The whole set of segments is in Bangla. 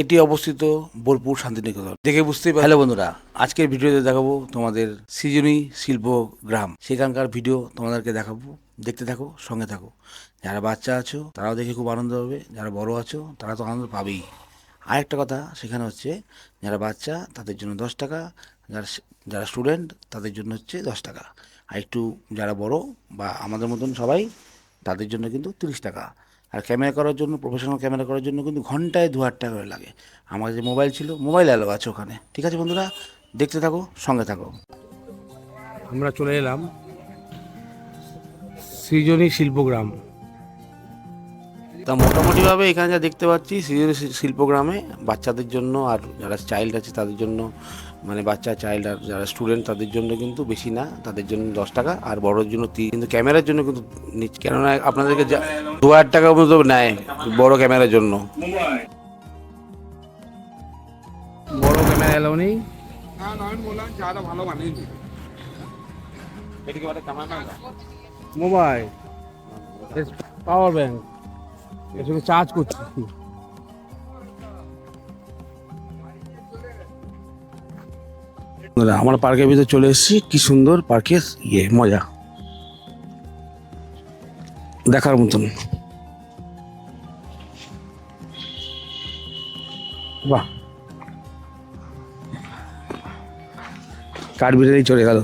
এটি অবস্থিত বোলপুর শান্তিনিকেতন। দেখে বুঝতে হ্যালো বন্ধুরা। আজকের ভিডিওতে দেখাবো তোমাদের সৃজনী শিল্প গ্রাম। সেখানকার ভিডিও তোমাদেরকে দেখাবো। দেখতে থাকো সঙ্গে থাকো। যারা বাচ্চা আছো তারাও দেখে খুব আনন্দ হবে। যারা বড় আছো তারা তো আনন্দ পাবেই। আরেকটা কথা সেখানে হচ্ছে যারা বাচ্চা তাদের জন্য দশ টাকা। যারা যারা স্টুডেন্ট তাদের জন্য হচ্ছে দশ টাকা। আর একটু যারা বড় বা আমাদের মতন সবাই তাদের জন্য কিন্তু তিরিশ টাকা। আর ক্যামেরা করার জন্য প্রফেশনাল ক্যামেরা করার জন্য কিন্তু ঘন্টায় দু হাজার টাকা করে লাগে। আমার যে মোবাইল ছিল, মোবাইল অ্যালো আছে ওখানে। ঠিক আছে বন্ধুরা? দেখতে থাকো, সঙ্গে থাকো। আমরা চলে এলাম সৃজনী শিল্পগ্রাম। তা মোটামুটিভাবে এখানে যা দেখতে পাচ্ছি শিল্পগ্রামে বাচ্চাদের জন্য আর যারা চাইল্ড আছে তাদের জন্য মানে বাচ্চা চাইল্ড আর যারা স্টুডেন্ট তাদের জন্য কিন্তু বেশি না তাদের জন্য দশ টাকা। আর বড়োর জন্য তিরিশ কিন্তু ক্যামেরার জন্য কিন্তু কেননা আপনাদেরকে যা দু হাজার টাকা মতো নেয় বড় ক্যামেরার জন্য। বড় ক্যামেরা এলাও নেই? হ্যাঁ মোবাইল পাওয়ার ব্যাংক। এসবে চার্জ করছি। আমরা পার্কের ভিতরে চলে এসেছি। কি সুন্দর পার্কের ইয়ে মজা। দেখার মতন। বাহ। কাঠ বিড়ালেই চলে গেল?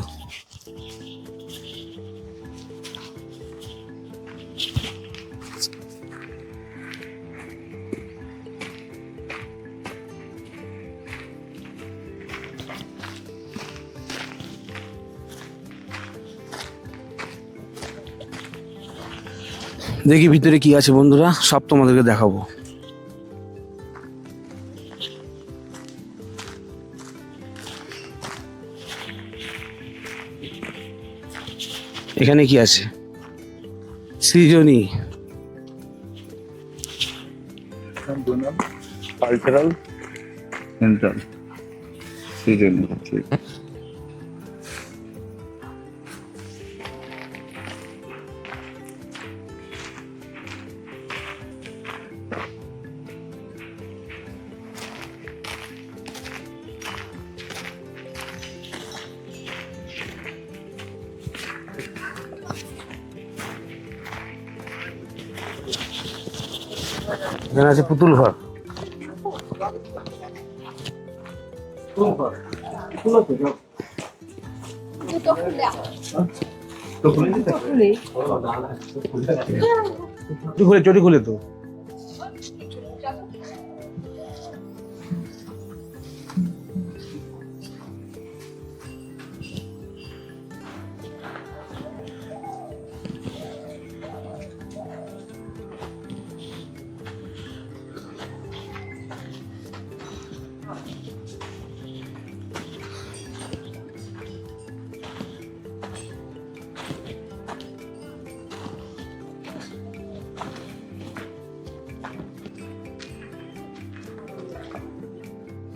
দেখি ভিতরে কি আছে বন্ধুরা, সব তোমাদেরকে দেখাবো। এখানে কি আছে? সৃজনী। কালচারাল সেন্টার সেই এখানে আছে পুতুল ঘর। চটি খুলে চটি খুলে তো।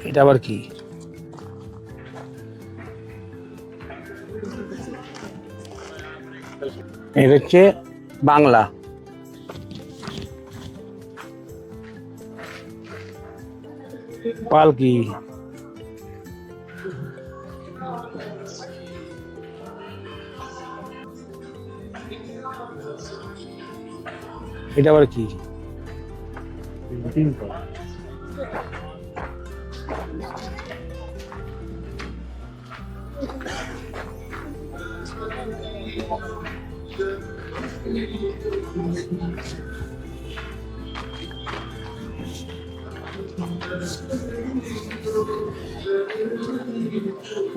এটা আবার কি? এটা হচ্ছে বাংলা। পালকি এটা আবার কি?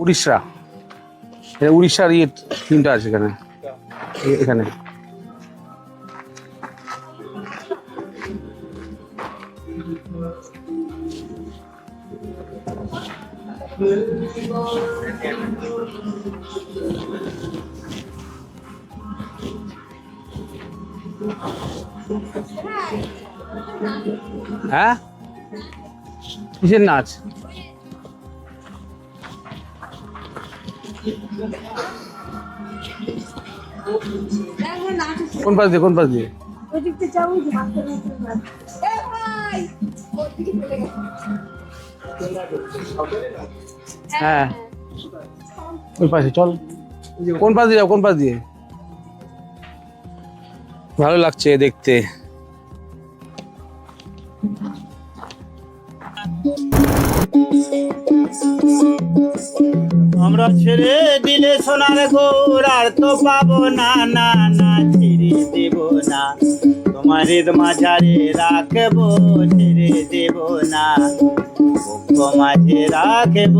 উড়িষ্যা। উড়িষ্যার ইয়ে তিনটা আছে এখানে। এখানে। হ্যাঁ? কিসের নাচ? কোন পাশ দিয়ে কোন পাশ দিয়ে? হ্যাঁ। ওই পাশে? চল। কোন পাশ দিয়ে যাও কোন পাশ দিয়ে? ভালো লাগছে দেখতে। আমরা ছেড়ে দিলে সোনার গৌর আর তো পাবো না না না, ছেড়ে দেব না। তোমার মাঝারে রাখব, ছেড়ে দেব না। মাঝে রাখব,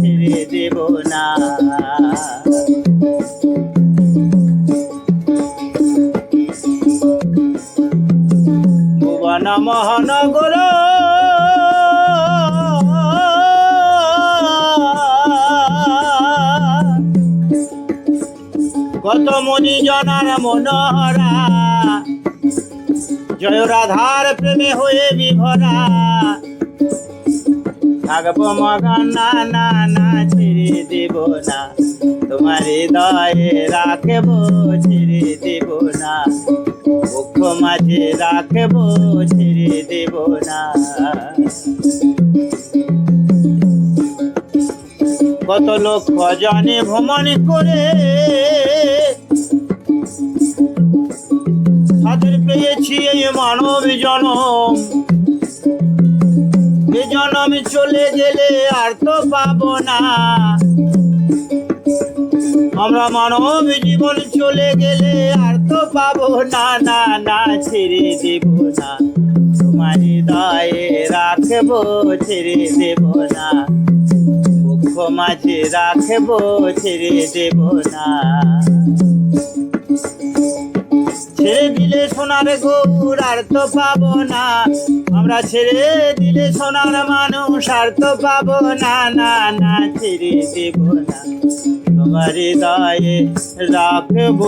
ছেড়ে দেব না। ভুবন মহানগর কত মনি জনার মনোহরা। জয় রাধার প্রেমে হয়ে বিভরা। থাকব মগান না না না দেব না। তোমার হৃদয়ে রাখব, ছেড়ে দেব না। মাঝে রাখব, ছেড়ে দেব না। কত লোক জনে ভ্রমণ করে তাদের পেয়েছি এই মানব জনম। এ জনম চলে গেলে আর তো পাবো না। আমরা মানব জীবন চলে গেলে আর পাবো না না না, ছেড়ে দেব না। তোমার দয়ে রাখব, ছেড়ে দেব না। মাঝে রাখব, ছেড়ে দেব না। ছেড়ে দিলে সোনার গৌর আর তো পাবো না। আমরা ছেড়ে দিলে সোনার মানুষ, আর তো পাবো না না না, ছেড়ে দেব না। তোমার হৃদয়ে রাখব।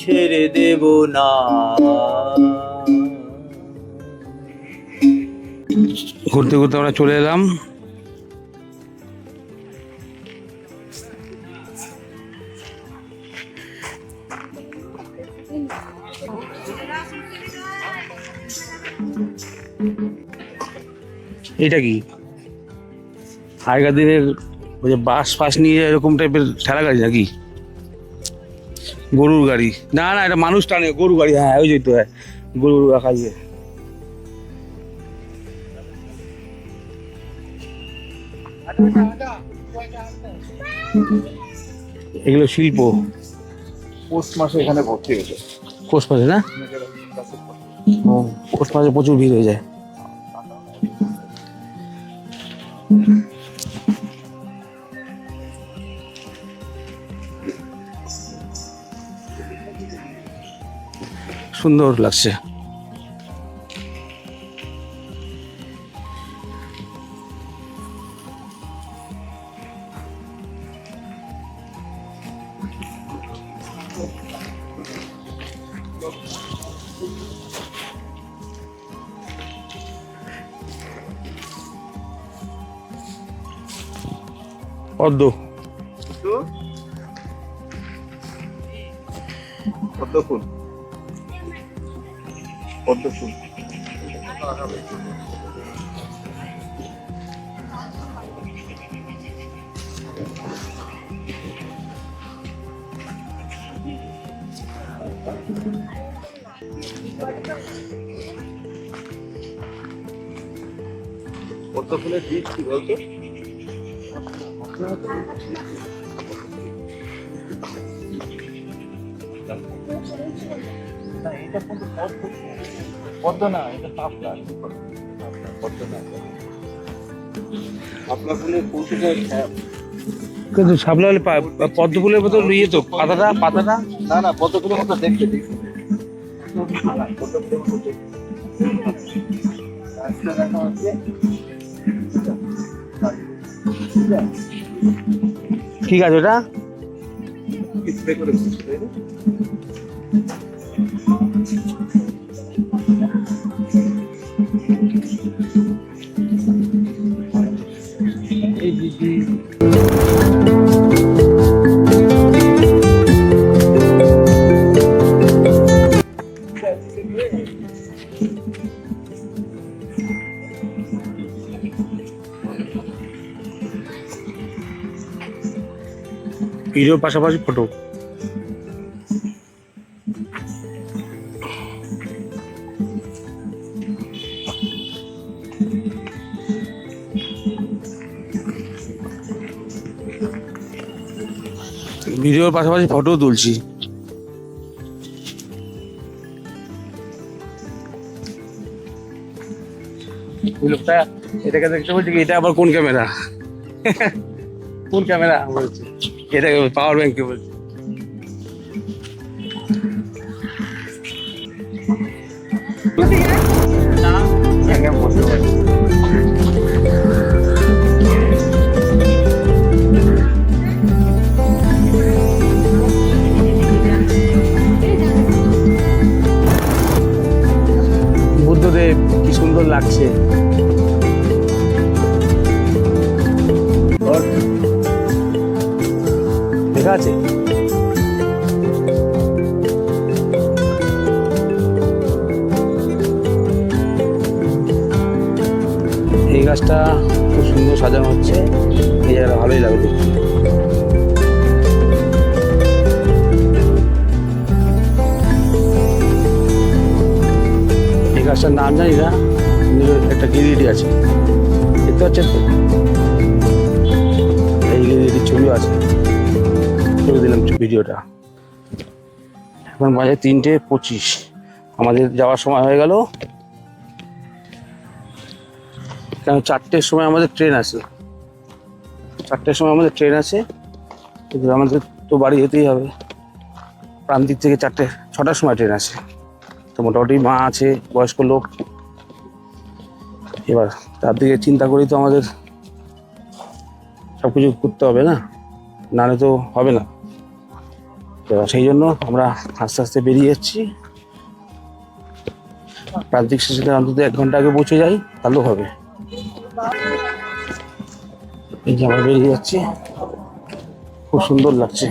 ছেড়ে দেব না। ঘুরতে ঘুরতে আমরা চলে এলাম। এটা কি? আগেকার দিনের ওই যে বাস ফাস নিয়ে এরকম টাইপের ঠেলা গাড়ি নাকি? গরুর গাড়ি। না না এটা মানুষ টানে গরু গাড়ি হ্যাঁ ওই যে তো হ্যাঁ গরু রাখা যায় এগুলো শিল্প। পৌষ মাসে এখানে ভর্তি হয়েছে। কোষ মাঝে না? কোষ মাঝে প্রচুর ভিড় হয়ে যায়। সুন্দর লাগছে। পদ্ম পদ্ম ফুল পদ্ম ফুল পদ্ম ফুলের বীজ কি বলতো? পদ্ম না এটা পাপলা পদ্ম না ফুলের কৌশিকে কিন্তু সাবলা হলে পদ্ম ফুলের মতো ইয়ে তো। পাতাটা পাতাটা? না না পদ্ম ফুলের মতো দেখতে ঠিক আছে ওটা। স্প্রে করে ভিডিও পাশাপাশি ফটো ভিডিওর পাশাপাশি ফটো তুলছি। লোকটা এটাকে দেখতে বলছি কি, এটা আবার কোন ক্যামেরা? কোন ক্যামেরা? বলছি এটাকে পাওয়ার ব্যাংকে বলছি হ্যাঁ, সুন্দর লাগছে। দেখা আছে? এই গাছটা খুব সুন্দর সাজানো হচ্ছে। এই জায়গাটা ভালোই লাগবে। এই গাছটার নাম জানি না। আছে। দেখতে পাচ্ছেন তো? এই ছবি আছে করে দিলাম ভিডিওটা। এখন বাজে তিনটে পঁচিশ। আমাদের যাওয়ার সময় হয়ে গেল। কেন চারটের সময় আমাদের ট্রেন আছে। চারটের সময় আমাদের ট্রেন আছে। কিন্তু আমাদের তো বাড়ি যেতেই হবে। প্রান্তিক থেকে চারটে, ছটার সময় ট্রেন আছে। তো মোটামুটি মা আছে, বয়স্ক লোক। এবার তার দিকে চিন্তা করেই তো আমাদের সব কিছু করতে হবে না? নাহলে তো হবে না। এবার সেই জন্য আমরা আস্তে আস্তে বেরিয়ে যাচ্ছি। প্রান্তিক স্টেশনে অন্তত এক ঘণ্টা আগে পৌঁছে যাই তাহলেও হবে। এই যে আমরা বেরিয়ে যাচ্ছি। খুব সুন্দর লাগছে।